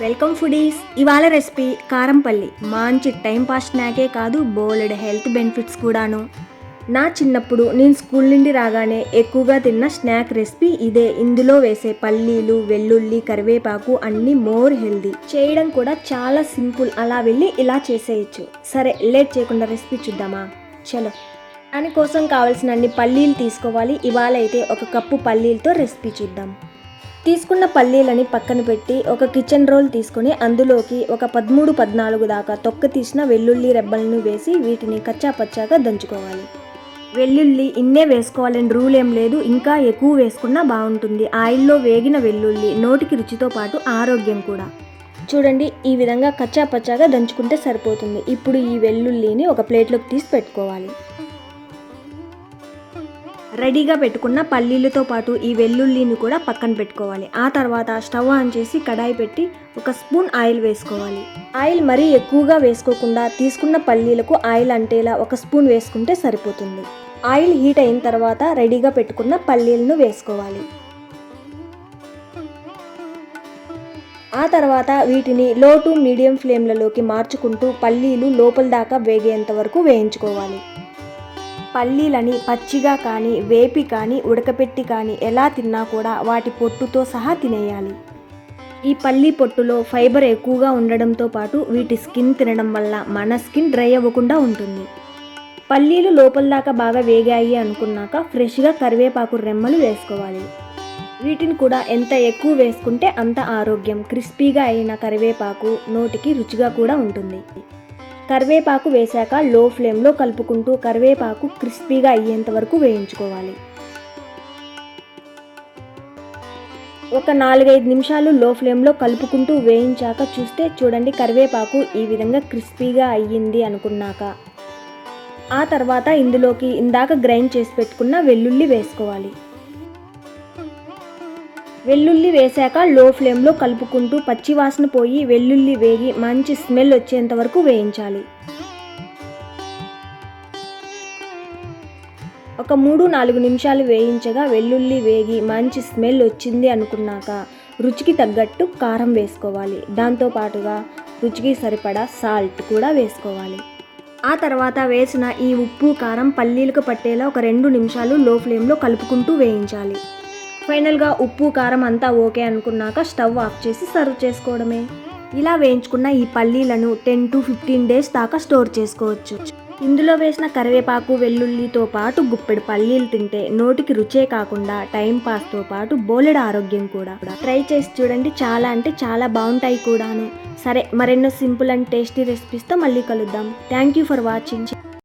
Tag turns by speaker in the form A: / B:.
A: Welcome foodies ఇవాళ recipe కారంపల్లి. మంచి టైం పాస్ స్నాకే కాదు బోలెడ్ హెల్త్ బెనిఫిట్స్ కూడాను. నా చిన్నప్పుడు నేను స్కూల్ నుండి రాగానే ఎక్కువగా తిన్న స్నాక్ రెసిపీ ఇదే. ఇందులో వేసే పల్లీలు వెల్లుల్లి కరివేపాకు అన్నీ మోర్ హెల్దీ చేయడం కూడా చాలా సింపుల్ అలా వెళ్ళి ఇలా చేసేయచ్చు. సరే లేట్ చేయకుండా రెసిపీ చూద్దామా? చలో. దానికోసం కావాల్సిన అన్ని పల్లీలు తీసుకోవాలి. ఇవాళ అయితే ఒక కప్పు పల్లీలతో రెసిపీ చూద్దాం. తీసుకున్న పల్లీలని పక్కన పెట్టి ఒక కిచెన్ రోల్ తీసుకొని అందులోకి ఒక పదమూడు పద్నాలుగు దాకా తొక్క తీసిన వెల్లుల్లి రెబ్బలను వేసి వీటిని కచ్చా పచ్చాగా దంచుకోవాలి. వెల్లుల్లి ఇన్నే వేసుకోవాలని రూల్ ఏం లేదు ఇంకా ఎక్కువ వేసుకున్నా బాగుంటుంది. ఆయిల్లో వేగిన వెల్లుల్లి నోటికి రుచితో పాటు ఆరోగ్యం కూడా. చూడండి ఈ విధంగా కచ్చా పచ్చాగా దంచుకుంటే సరిపోతుంది. ఇప్పుడు ఈ వెల్లుల్లిని ఒక ప్లేట్లోకి తీసి పెట్టుకోవాలి. రెడీగా పెట్టుకున్న పల్లీలతో పాటు ఈ వెల్లుల్లిని కూడా పక్కన పెట్టుకోవాలి. ఆ తర్వాత స్టవ్ ఆన్ చేసి కడాయి పెట్టి ఒక స్పూన్ ఆయిల్ వేసుకోవాలి. ఆయిల్ మరీ ఎక్కువగా వేసుకోకుండా తీసుకున్న పల్లీలకు ఆయిల్ అంటేలా ఒక స్పూన్ వేసుకుంటే సరిపోతుంది. ఆయిల్ హీట్ అయిన తర్వాత రెడీగా పెట్టుకున్న పల్లీలను వేసుకోవాలి. ఆ తర్వాత వీటిని లో టు మీడియం ఫ్లేమ్లలోకి మార్చుకుంటూ పల్లీలు లోపల దాకా వేగేంత వరకు వేయించుకోవాలి. పల్లీలని పచ్చిగా కానీ వేపి కానీ ఉడకపెట్టి కానీ ఎలా తిన్నా కూడా వాటి పొట్టుతో సహా తినేయాలి. ఈ పల్లి పొట్టులో ఫైబర్ ఎక్కువగా ఉండడంతో పాటు వీటి స్కిన్ తినడం వల్ల మన స్కిన్ డ్రై అవ్వకుండా ఉంటుంది. పల్లీలు లోపల దాకా బాగా వేగాయి అనుకున్నాక ఫ్రెష్గా కరివేపాకు రెమ్మలు వేసుకోవాలి. వీటిని కూడా ఎంత ఎక్కువ వేసుకుంటే అంత ఆరోగ్యం క్రిస్పీగా అయిన కరివేపాకు నోటికి రుచిగా కూడా ఉంటుంది. కరివేపాకు వేశాక లో ఫ్లేమ్లో కలుపుకుంటూ కరివేపాకు క్రిస్పీగా అయ్యేంత వరకు వేయించుకోవాలి. ఒక నాలుగైదు నిమిషాలు లో ఫ్లేమ్లో కలుపుకుంటూ వేయించాక చూస్తే చూడండి కరివేపాకు ఈ విధంగా క్రిస్పీగా అయ్యింది అనుకున్నాక. ఆ తర్వాత ఇందులోకి ఇందాక గ్రైండ్ చేసి పెట్టుకున్న వెల్లుల్లి వేసుకోవాలి. వెల్లుల్లి వేశాక లో ఫ్లేమ్లో కలుపుకుంటూ పచ్చివాసన పోయి వెల్లుల్లి వేగి మంచి స్మెల్ వచ్చేంత వరకు వేయించాలి. ఒక మూడు నాలుగు నిమిషాలు వేయించగా వెల్లుల్లి వేగి మంచి స్మెల్ వచ్చింది అనుకున్నాక రుచికి తగ్గట్టు కారం వేసుకోవాలి. దాంతో పాటుగా రుచికి సరిపడా సాల్ట్ కూడా వేసుకోవాలి. ఆ తర్వాత వేసిన ఈ ఉప్పు కారం పల్లీలకు పట్టేలా ఒక రెండు నిమిషాలు లో ఫ్లేమ్లో కలుపుకుంటూ వేయించాలి. ఫైనల్గా ఉప్పు కారం అంతా ఓకే అనుకున్నాక స్టవ్ ఆఫ్ చేసి సర్వ్ చేసుకోవడమే. ఇలా వేయించుకున్న ఈ పల్లీలను టెన్ టు ఫిఫ్టీన్ డేస్ దాకా స్టోర్ చేసుకోవచ్చు. ఇందులో వేసిన కరివేపాకు వెల్లుల్లితో పాటు గుప్పెడు పల్లీలు తింటే నోటికి రుచే కాకుండా టైం పాస్తో పాటు బోలెడు ఆరోగ్యం కూడా. ట్రై చేసి చూడండి చాలా అంటే చాలా బాగుంటాయి కూడాను. సరే మరెన్నో సింపుల్ అండ్ టేస్టీ రెసిపీస్తో మళ్ళీ కలుద్దాం. Thank you for watching